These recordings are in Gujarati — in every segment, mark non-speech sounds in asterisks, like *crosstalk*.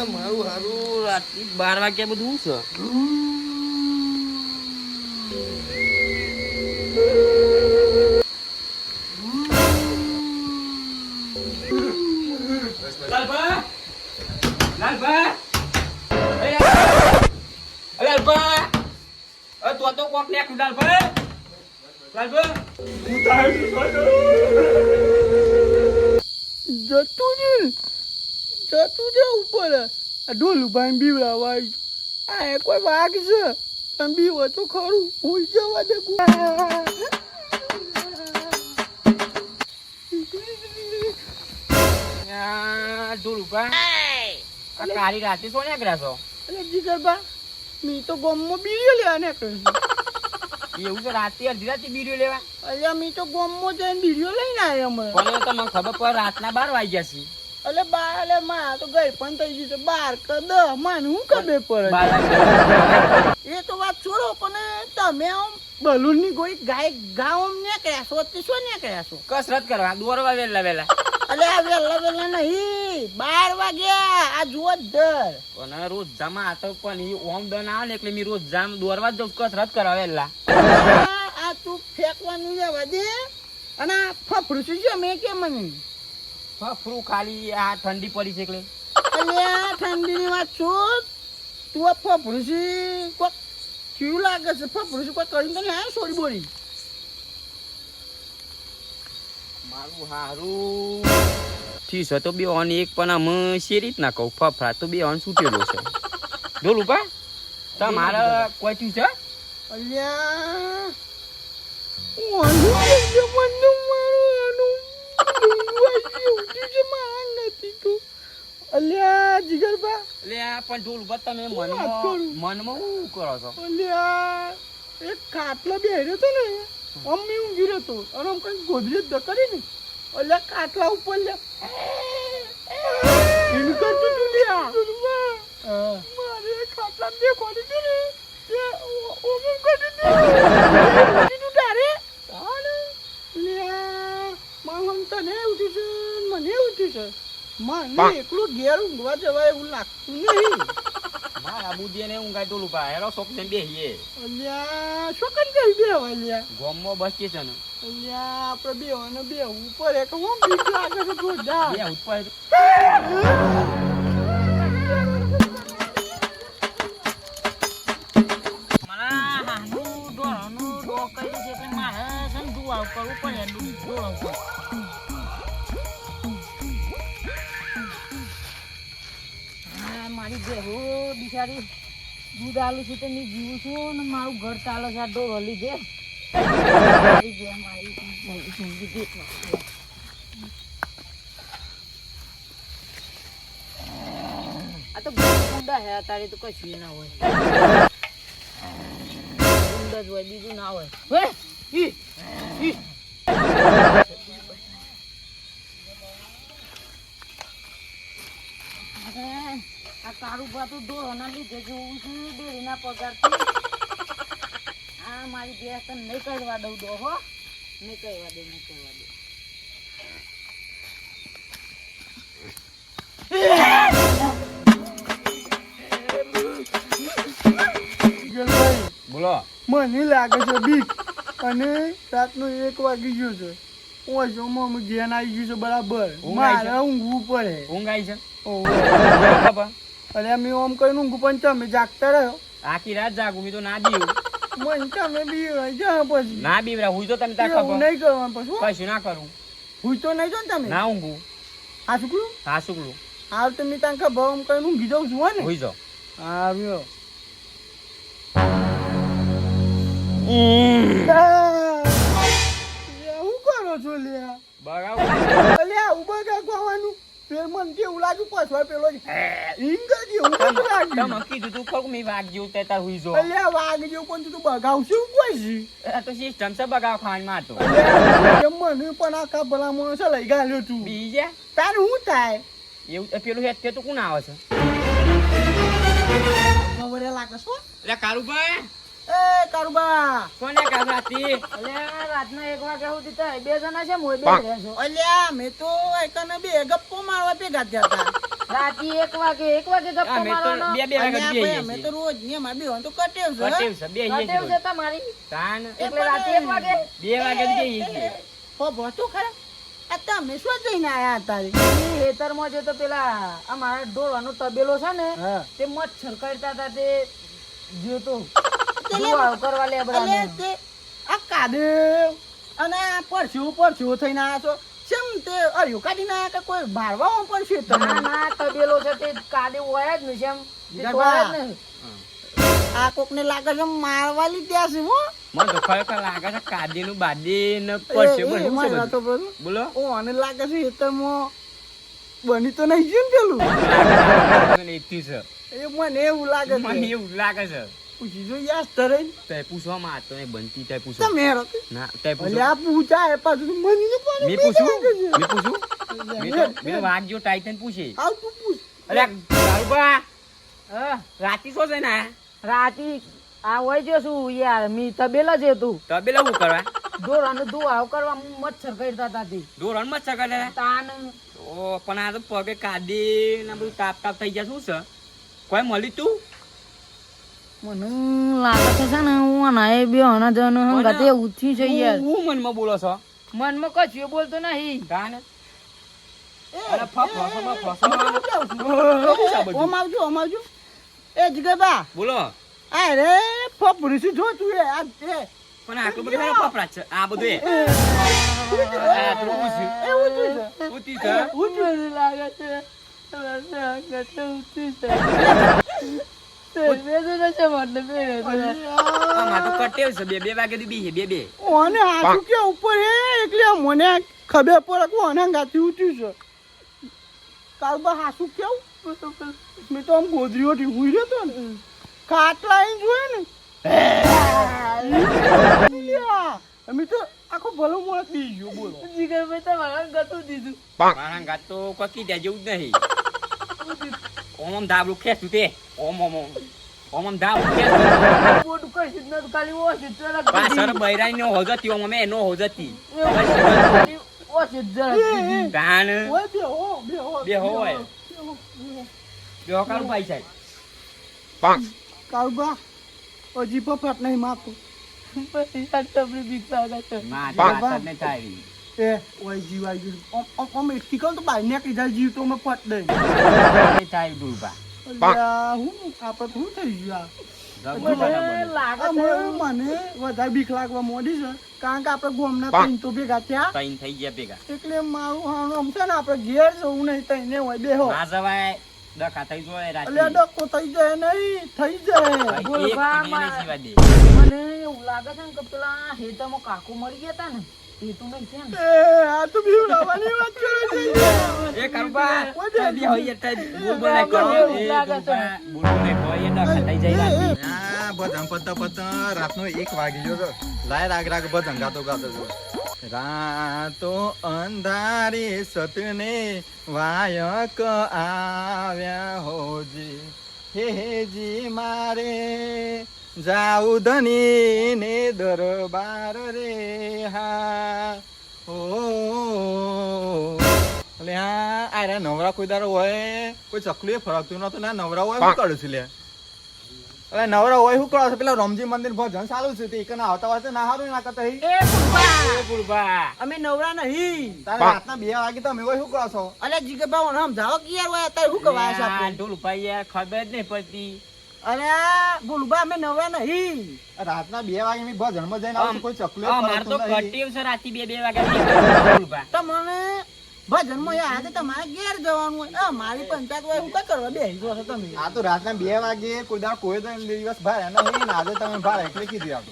આ મારું હારું રાતની બાર વાગ્યા બધું છે લાલભા લાલભા એ લાલભા અ તો તો કોક ને લાલભા લાલભા જતું ને જતું છે ઉપર આ ઢોલું ભાઈ બીવડાવવા આ એ કોઈ વાઘ છે. તમે બીવો તો ખરું. ભૂલ જવા દે ઢોલુભા આ કાળી રાતે સોને ગ્રાસો એટલે જીગરબા મી તો ગોમમાં બીડીઓ લેવા ને એવું તો રાતે અડધી રાતે બીડીઓ લેવા? અલ્યા મી તો ગોમમાં જઈને બીડીઓ લઈને આવ્યા તો મને ખબર પડે રાતના બાર વાગ્યા છે. એટલે બાર અલે માં તો ગઈ પણ થઈ ગયું છે. બાર ક દહ માન હું કબે પડે? એ તો વાત છોડો પણ તમે આમ બલૂનની કોઈ ગાય ગામ નીકળ્યા છો તે શું નીકળ્યા છો? કસરત કરવા દોરવા વેલા વેલા. અલે આ વેલા વેલા નહીં બાર વાગ્યા આ જુઓ દર. પણ રોજ જમા તો પણ ઈ ઓમ દન આવે ને એટલે મી રોજ જામ દોરવા જ કસરત કરવા વેલા. આ તું ફેંકવાનું જવા દે અને આ ફફડું છું છે મેં કે મને? ફફરું ખાલી આ ઠંડી પડી છે એટલે. અલ્યા ઠંડીની વાત છું તું આ ફફડું છે કોક કેવું લાગે છે. ફફડું છે કોઈ કરીને તને આ છોડી બોડી મારું હારું. ઠીક છે તો બે ઓન એક પણ આમ શી રીતના કહું? ફફડા તો બે ઓન છૂટેલો છે. ડોલું પા તમારે કોઈ થયું છે? અલ્યા ઓનું લઈને મને મારવાનું ઉઠી છે મારા નથી તું અલ્યા જીગરબા. એટલે પણ પા તમે મનમાં મનમાં શું કરો છો? અલ્યા એક ખાટલો બેહર્યો તો ને મમ્મી ઊંઘી રહ્યો અને આમ કઈ ગોદરેજ દકડી ને. અલ્યા ખાટલા ઉપર લે. એનું કરતું તું લ્યા મારે ખાટલા બે ખોલી દે ને. કરી તારે? લ્યા મારું તને ઉઠી છે ને મને ઉઠ્યું છે? મને એકલું ઘેર ઊંઘવા જવાય એવું લાગતું નહીં. *laughs* મારા બુદ્ધિ ને ઊંઘાય ડોલું પા હેરો શોખ ને બેહીએ. અલ્યા શું કરી ગઈ બે અલ્યા? ગોમમાં બસ કે છે ને. અલ્યા આપણે બે અને બે ઉપર એક હું બીક લાગે છે જોરદાર બે ઉપર મારી બેહો બિચારી. દૂધ આલું છું તો મેં જીવું છું ને મારું ઘર ચાલે છે, આ હલી દેખવા. આ તો ગુંડા હે તારે તો કશું ના હોય. ગુંડા જ હોય, બીજું ના હોય હે? ઈ, ઈ. અરે, આ તારું બાતું ડોળોના લીધે જોવું છું ડેરીના પગારથી. આ મારી ભેંસ તને નહીં કરવા દઉં ડો હો. નહીં કરવા દે નહીં કરવા દે. બોલો. મને લાગે છે બીક અને રાતનો એક વાગી ગયો છે. ઓછોમાં ઘેન આવી ગયું છે બરાબર? મારે ઊંઘવું પડે. ઊંઘ આવી છે? અરે મેં ઓમ કઈ ઊંઘું પણ તમે જાગતા રહ્યો. આખી રાત જાગું મેં તો ના દીવું મને તમે બી જા પછી. ના બીવરા હું તો તમે તાર ખબર. નહીં કરવાનું પછી હો. કશું ના કરું. હું તો નહીં જો ને તમે ના ઊંઘું. હા શુક્લું? હા શુકલું. હાલ મેં ત્યાં ખબર ઓમ કઈ ઊંઘી જાઉં છું હો ને. હોઈ જો હા રહ્યો શું કરો છો લ્યા બગાવ લ્યા ઊભા ફેર મને કેવું લાગ્યું? પાછળ પેલો કેવું લાગ્યું? તમે કીધું તું ખરું મેં વાઘ જેવું તે તાર હોઈ જાઓ અલ્યા વાઘ પણ તું? બગાવશું કોઈ છે? આ તો સિસ્ટમ છે બગાવ ખાવાની માં તો. મને પણ આખા ભલા માણસે લઈ ગાલ્યો તું. બીજા? તાર શું થાય? એવું પેલું હેત તે તો કોણ આવે છે? ખબર લાગે છો એટલે કારુભાઈ? એ કારુબા કોને કાઢ અલ્યા રાતના એક વાગ્યા સુધી તો બે જણા છે મોય બે રહ્યા અલ્યા મેં તો એકને બે ગપ્પો મારવા ભેગા થયા હતા રાતે એક વાગે એક વાગે ગપ્પા અમે તો મારવાનો બે બે વાગે અને આ બેહીએ ભાઈ અમે છીએ. તો રોજ ને અમારે બેહવાનું તો કટેવ છે કટેવ છે, બેહીએ છીએ કટેવ છે તમારી તાન એટલે રાતે એક વાગે બે વાગે જ બેહીએ છીએ. પભો તો ખરા તમે શું જઈને આયા હતા? ખેતરમાં જે તો પેલા અમારા ઢોરવાનો તબેલો છે ને તે મચ્છર કરતા હતા તે જોતો તે કાદેવ અને પરસ્યું પરસ્યું થઈને આયા છો. કેમ તે અર્યું કાઢીને આયા કે કોઈ મારવા પણ છે તમે ના તબેલો છે તે કાદે હોય જ નહીં છે એમ તે બીજા તોય જ બા. નહીં આ કોકને લાગે છે મારવા લીધા છે હો. મને તો ખરેખર લાગે છે કાદીનું બાદી ને પડશે એ, બોલ, એ, છે. તો ઓ આને લાગે છે હેતરમાં બની તો નહીં ગયું ને પેલું? મને એ મને એવું લાગે મને એવું લાગે છે. પૂછી જો યાર તરે તે પૂછવામાં આ તો બનતી તે પૂછો. તમે હેરો ના તે પૂછો. અલ્યા પૂછા એ પાછું મને પણ મેં પૂછું? મેં પૂછું? મેં તો મેં તો જો ટાઈટન પૂછે. આવ તું પૂછ. અરે કારુબા હા રાતી શું છે ને રાતે આ હોય જો શું યાર મી તબેલા જ તું. તબેલા શું કરવા? ઢોરાનું દુઆ કરવા મચ્છર કરતા હતા તે. ધોરણ મચ્છર કરતા તાન. ઓ પણ આ તો પગે કાદી ને બધું તાપ તાપ થઈ જાય શું છે? કોઈ મળી તું? મને લાગે છે ને હું અનાય બે હણા જણ હંગાતે એવું છે યાર હું મનમાં બોલો છો? મનમાં કશું બોલતો નહીં. કાને? અરે ફફ ફફ ફફ ઓમ આવજો ઓમ આવજો. એ જીગરબા બોલો. આ રે શું જો તું એ? આ એ. પણ આટલું બધું મારો ફફડાટ છે. આ બધું એ. આટલું ઊંચું. એવું શું છે. ઊંચી છે. મને લાગે છે હંગાતે છે. મને બેસો આમાં તો કટેવ છે. બે બે વાગે બી બે બે. ઓને હાથું કે ઉપર હે? એટલે મને ખબર પડે કે ઓને ગાતી ઉઠ્યું છે. કાલબા હાસુ કેવું? મેં તો આમ ગોદરીઓથી હુઈ રહ્યો તો ને ખાટલા અહીં જોયે ને. અમે તો આખો ભલો મોળો થઈ ગયો બોલો. જીગર ભાઈ ગતું દીધું. મારા ગાત તો કકી દે જેવું જ નહીં. ઓમ ધાબળું ખેંચતું તે. ઓમ ઓમ ઓમ. ઓમ કશું નતું ખાલી ઓછું જરાક પાછળ બૈરાઈ નો હોજતી ઓમ અમે એનો હોજતી. ખાલી ઓછું જરાક દીધું. તાણ ઓય બે હો બે હો બે હો. જો ભાઈ સાહેબ. નહીં માપો. તમને બીક લાગે માં વાત નહીં થાય એ ઓય જીવ આવી ગયું. ઓમ ઓમ ઓમ કહું તો બહાર નીકળી જાય જીવ તો મેં પટ દઈ. નહીં થાય દુર્બા હું શું થઈ ગયું મને છે. મને મને વધારે બીક લાગવા મોડી છે. કારણ કે આપણે ગોમના ત્રણ તો ભેગા થયા. તૈન થઈ ગયા ભેગા. એટલે મારું હાનું આમ છે ને આપડે ઘેર જવું નહીં તઈને હોય બેહો ના જવાય. ડખા થઈ જાય રાતે. એટલે ડકો થઈ જાય નહીં થઈ જાય. ભાઈ, બોલ એક બા, કન્યાને માં. જીવા મને એવું લાગે છે ને કે પેલા હેતરમાં કાકુ મરી ગયા તા ને આ તો બીવડાવવાની વાત કરે છે. એ કરબા ઓય હોય એટલે બોલ બોલ નહીં કરો એવું એ લાગે છે. કરબા, બોલ બોલ નહીં એ ડખા થઈ જાય આ ભજન પતા પતા રાતનો એક વાગી ગયો તો. લાય રાગ રાગ ભજન ગાતો ગાતો રાતો અંધારી સતને વાયક આવ્યા હોજી. હેજી મારે. જાઉ ધની ને દરબાર રે હા. ઓ એટલે હા આ રે નવરા કોઈ દારો હોય? કોઈ ચકલું એ ફરકતું નતું ને નવરા હોય શું કરું છું લે. અરે નવરા હોય શું કરો છો? પેલા રમજી મંદિર ભજન ચાલુ છે તે એકને આવતા વાતે ના હારું ના કરતા એ પુરબા! એ પુરબા. અમે નવરા નહીં. તારે રાતના બે વાગે તમે હોય શું કરો છો? અરે જીગરબા ભાવ સમજાવો કે યાર હોય અત્યારે શું કહેવાય છે આ ઢોલ ભાઈ યાર ખબર જ નહીં પડતી. અરે બોલબા અમે નવરા નહીં. રાતના બે વાગે મેં ભજનમાં જઈને આવું કોઈ ચકલું માર તો ફરકતું છે રાતી બે બે વાગે ઢોલભા. તમને ભજનમાં યાર આજે તમારે ઘેર જવાનું હોય. આ મારી પંચાયત હોય હું કઈ કરવા બે જો છો તમે? આ તો રાતના બે વાગે કોઈ દાડો કોઈ દિવસ ભાડે ના હોય આજે તમે ભાડે એટલે કીધી આ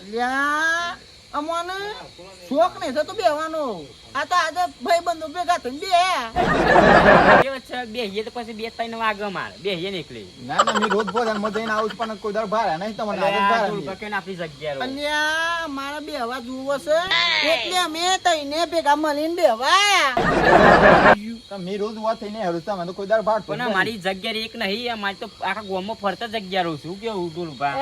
અલ્યા અમને શોખ નહીં થતો બેવાનો આ તો આજે ભાઈ બંધ ભેગા થઈને બે છે? બેહીએ તો પછી બે ત્રણ વાગે મારે બેહીએ નીકળી. ના ના મેં રોજ ભજનમાં જઈને આવું છું પણ કોઈ દર ભારે નહીં તમને આજે ઢોલભા નહીં. આપણી જગ્યા? અલ્યા મારા બે હવા જુઓ છે. એટલે અમે તઈને ભેગા મળીને બેવાયા *laughs* તો રોજ વાત થઈને હેરું છું, કોઈ દાડો ભાર પણ મારી જગ્યા એક નહીં મારી તો આખા ગામમાં ફરતા જગ્યા રહું છું. કેવું ઢોલભા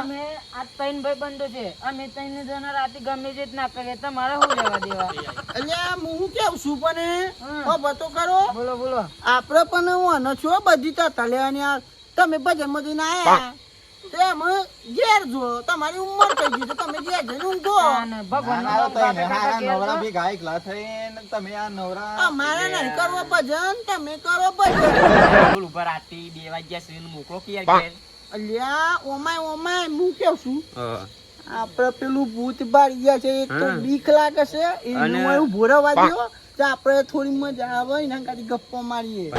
અમે આ ત્રણ ભાઈ બંધો છે. અમે ત્રણ જણા રાતે ગમે તે ના કરીએ તમારે શું લેવા દેવા? અલ્યા હું કેવું છું પણ. ઓ બતો કરો બોલો બોલો. આપણે પણ વાનો છો બધી તતા લેવાની આ તમે ભજનમાં જઈને આયા. તે ઘેર જો તમારી ઉંમર થઈ ગઈ તો તમે ઘેર જઈને ઊંઘો. ભગવાન નાના તો એને હારા નવરા બી ગાય એકલા થઈને તમે આ નવરા અમારે નહીં કરવો ભજન તમે કરો ભજન. ઉપર રાતે બે વાગ્યા સુધી મોકલો કે અલ્યા ઓમાય ઓમાય હું કેવું છું? આપડે પેલું ભૂત ગયા છે એક તો બીક લાગે છે એનું અને- એવું ભોરવા દ્યો તો આપણે થોડી મજા આવે એના ગપ્પો મારીએ.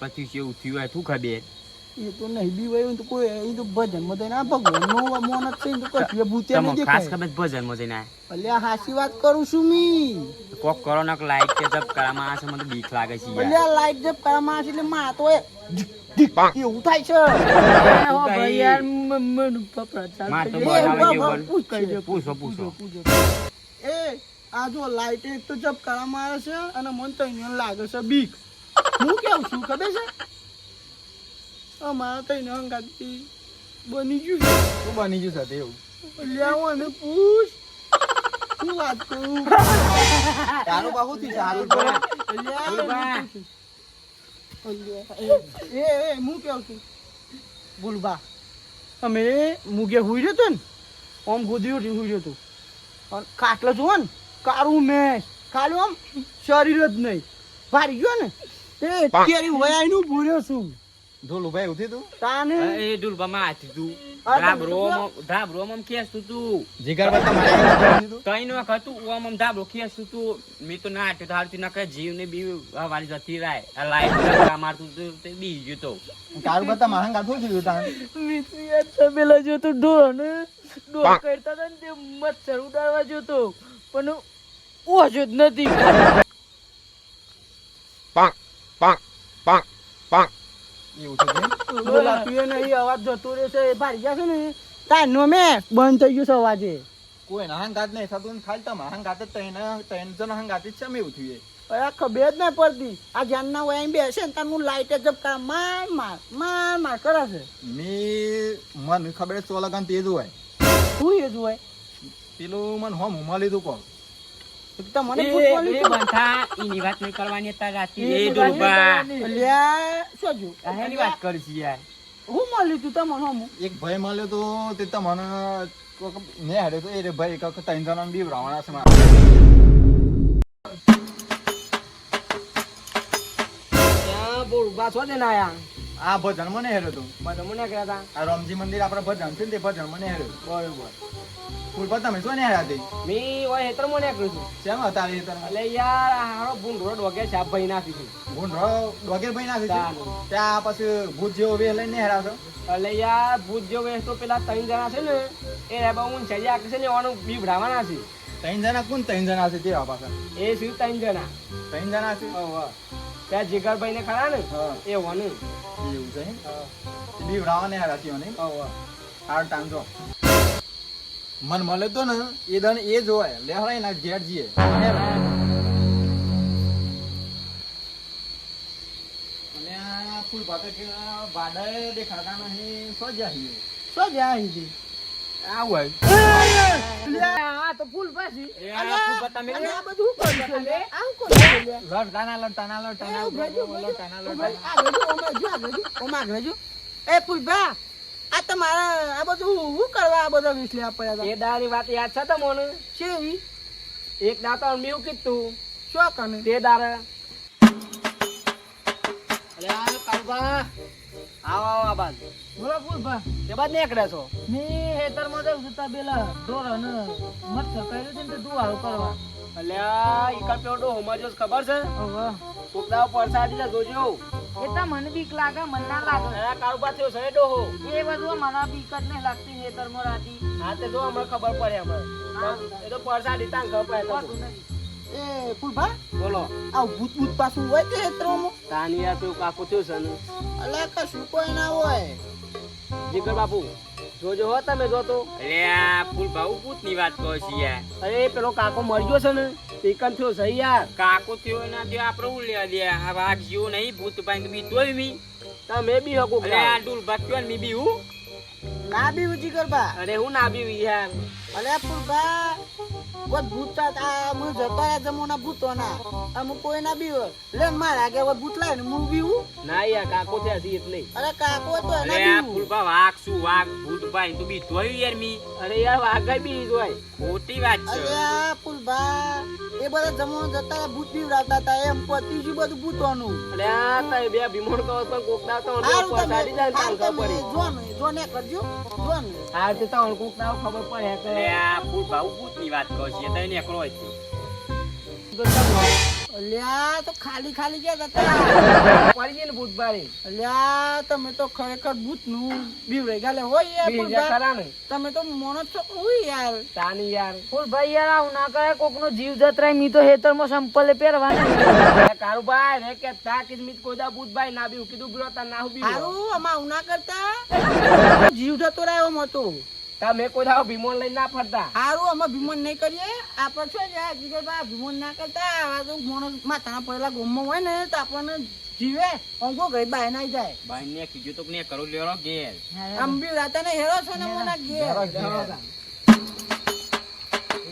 પછી કેવું થયું હોય શું ખબર? એ તો નહીં બી હોય તો કોઈ એ તો ભજનમાં ના ભગવાન નો મોન જ છે તો કશું ભૂતે નહીં તમને ખાસ ખબર ભજનમાં જઈને અલ્યા હાસી વાત કરું છું મી. કોક કરો ને લાઈટ કે જબ કરામાં આ મને બીક લાગે છે અલ્યા લાઈટ જબ કરવામાં છે એટલે માં તો એ ઢીક ઢીક એવું થાય છે. ભાઈ. યાર મ- મને માં તો એ બનાવી બાબા, જેવું પૂછ બન. છે. પૂછો પૂછો એ આ જો લાઈટ એક તો જબ કરવામાં આવે છે અને મને તો અહીંયા લાગે છે બીક. હું કેવું છું ખબર છે? અમારા તો અહીંયા હંગાતી બની ગયું છે. શું બની ગયું સાથે એવું? અલ્યા મને પૂછ. શું વાત કરું? તારું બાહુ થી સારું એ એ હું કેવું છું? બોલબા અમે મુગે હુઈ જતો ને આમ ગોદી ઉઠી હુઈ જતો તો અને ખાટલો જુઓ ને કાળું મેં. ખાલું આમ શરીર જ નહીં. ભારી ગયો ને. એ કેરી વયાઈનું ભૂર્યો છું. એવું થયું તું? તાને? એ ડુલબામાં હાથી તું. આ ધાબરો ધાબરો આમ ખેંચતું તું. જીગર બતા મારે કઈ નો હતું ઓમ આમ ધાબરો ખેંચતું તું. મેં તો ના હાથે હારતી ના જીવ ને બી વાળી જતી રાય. આ લાઈટ મારતું તું તે બી ગયો તો. તારું બતા મારા ગાતું થયું તાન મિત્રી તબેલા જોતો ડોહ ને ડોહ કરતા હતા ને તે મચ્છર ઉડાડવા જોતો પણ ઓછો જ નથી. એવું છે બોલા તું એ નહીં અવાજ જતો રહે છે એ ભારી ગયા છે ને તાનો મેં બંધ થઈ ગયું છે અવાજે. કોઈ હંગાત નહીં થતું ને ખાલી તમારા હંગાત જ તઈને ત્રણ જણ હંગાત જ એવું થયું. અરે ખબર જ નહીં પડતી. આ જાનના અહીં બેસે ને તારું લાઈટ જ ઝબકા માર માર માર માર કરે છે. મી મને ખબર ચોલગન તેજ હોય. શું એ હોય? પેલું મને હોમ હુમા લીધું કોણ? તમને એ પૂછવાનું બંધા ઈની વાત નહીં કરવાની અત્યારે રાતે. એ એ તો વાત ડુલબા અલ્યા શું જો આની વાત કરીશ યાર. હું મળ્યું તું તમને હમ એક ભાઈ મળ્યો તો તે તો ને હારે તો એ રે ભાઈ કાક ત્રણ જણા બી રાવણા છે મારા. બોલ બા છો ને આયા આ ભજન મને હેરો તું બધા મને કહેતા? હતા આ રામજી મંદિર આપણે ભજન છે ને તે ભજન મને હેરો બરોબર. ફૂલ તમે શું ને હેર્યા તે મી ઓય હેતર મને કરું છું શેમ હતા એ હેતર અલે યાર આ હારો ભૂંડરો ડોગે સાપ ભાઈ નાખી છે. ભૂંડરો વગેરે ભાઈ નાખી છે? ત્યાં પછી ભૂત જેવો વે લઈને હેરાશો એટલે યાર ભૂત જેવો વે તો પેલા ત્રણ જણા છે ને એ રે હું ઊંચે જે છે ને ઓનું બીવડાવવાના છે. ત્રણ જણા? કોણ ત્રણ જણા છે તે પાછા? એ શું ત્રણ જણા? ત્રણ જણા છે? ત્યાં જીગરભાઈ ને? ખરા ને એ વાનું એવું છે બીવડાવવા ને હેરાતી મને હાર ટાઈમ મન મળે તો ને એ દણ એ જોવાય. લેહરાય ના ઘેર જઈએ. અને આ ફૂલ ભાગે કે બાડાએ દેખાતા નહીં. સો જ્યાં છીએ શું આવું તો ફૂલ પાછી. એ આ આ બધું છે આ કર્યું છે લે? લડતાના લડતાના લડતાના એ ઊભા જો, ઊભા જો. લડતાના ઊભા લડતાના જો, આગળ જો, ઓમાં જો, ઓમાં એ ફૂલભા, આ તમારા આ બધું હું કરવા આ બધા વિસલ્યા પડ્યા એ દારી વાત યાદ છે તમને? છે એક દાતા મેં કીધું શું કને? તે દારે અરે કાળુભા આવો આવો આ બાજુ. બોલો ફૂલભા તે બાદ નીકળે છો. મેં હેતરમાં જાઉં છું તબેલા ઢોર અને મચ્છર કર્યું છે ને તે દુવાળું કરવા. અલ્યા ઈ કર પેલો ડોહો મરજો છે ખબર છે? પરસાડી જા જોજો. એ તો મને બીક લાગે મને ના લાગે. અરે કાળુભા થયો છે ડોહો. એ બધું મને બીક જ નહીં લાગતી હેતરમાં રાતી. હા તે જો હમણાં ખબર પડે હમણાં. એ તો પરસાદી તાંગ ખબર પડે. એ ફૂલભા, બોલો. આ ભૂત ભૂત પાછું હોય કે હેતરોમાં? તાનિયા તો કાકો થયો છે ને. અલા, કશું કોઈ ના હોય. જીગર બાપુ જોજો હો તમે જો તો. અરે આ ફૂલ ભાવ ભૂતની વાત કહો છે યાર. અરે પેલો કાકો મરજો છે ને ટીકન થયો છે યાર. કાકો થયો ના તે આપણે હું લેવા દે આ વાઘ જીવ નહીં ભૂત પાસે બી તોય મી તમે બી હકો અરે આ ડુલ ને મી બી હું. ના બી ઉજી કરબા અરે હું ના બી યાર. અલે પુરબા કોઈ ભૂતા તા આ હું જતો રહ્યા જમોના ભૂતોના? અમુક કોઈ ના બી હોય. લે મારા કે હવે ભૂત લાય ને હું? બીવું ના યાર કાકો થયા છે એટલે. અરે કાકો તો આ બીવું ફૂલપા વાઘ શું વાઘ? ભૂતભાઈ તું બી જોયું યાર મી? અરે યાર વાઘા બી જોય. ખોટી વાત છે. અરે આ પુલભા એ બધા જમો જતા ભૂત બીવડાવતા હતા એમ પતિ ગયું બધું ભૂતોનું. અરે આ તારે બે ભીમોણ કહો પણ કોક ના તો તમે જાય ને તાણ ખબર જો ને જો ને કરજો. જો ને. હાર તો કોક ના ખબર પડે કે અરે આ ફૂલપા હું ભૂતની વાત કહું ને તમે તો ખરેખર ભૂતનું બીવડાઈ ગાલે હોય ને તમે તો મોનો છો હોય યાર. તાની યાર ફૂલભાઈ યાર આવું ના કરે કોકનો જીવ જતરાય મી તો હેતરમાં સંપલે પહેરવાના કારું ભાઈ રે કે તા કિસ્મિત કોદા ભૂતભાઈ ના બી કીધું બી તા ના હું બી. આમાં આવું કરતા જીવ જતો રહ્યો એમ હતો તા મેં કોઈ દાવ ભીમોન લઈને ના ફરતા. હારું અમે ભીમોન નહીં કરીએ. આપણે શું છે જીગરબા ભીમોન ના કરતા. આવા તો માણસ માથાના પડેલા ગોમમાં હોય ને તો આપણને જીવે. અંગો ગઈ બાય ના જાય. બાય ને કીધું તો કે ને કરો લેરો ગેર આમ બી રાતે ને હેરો છો ને મોના ઘેર.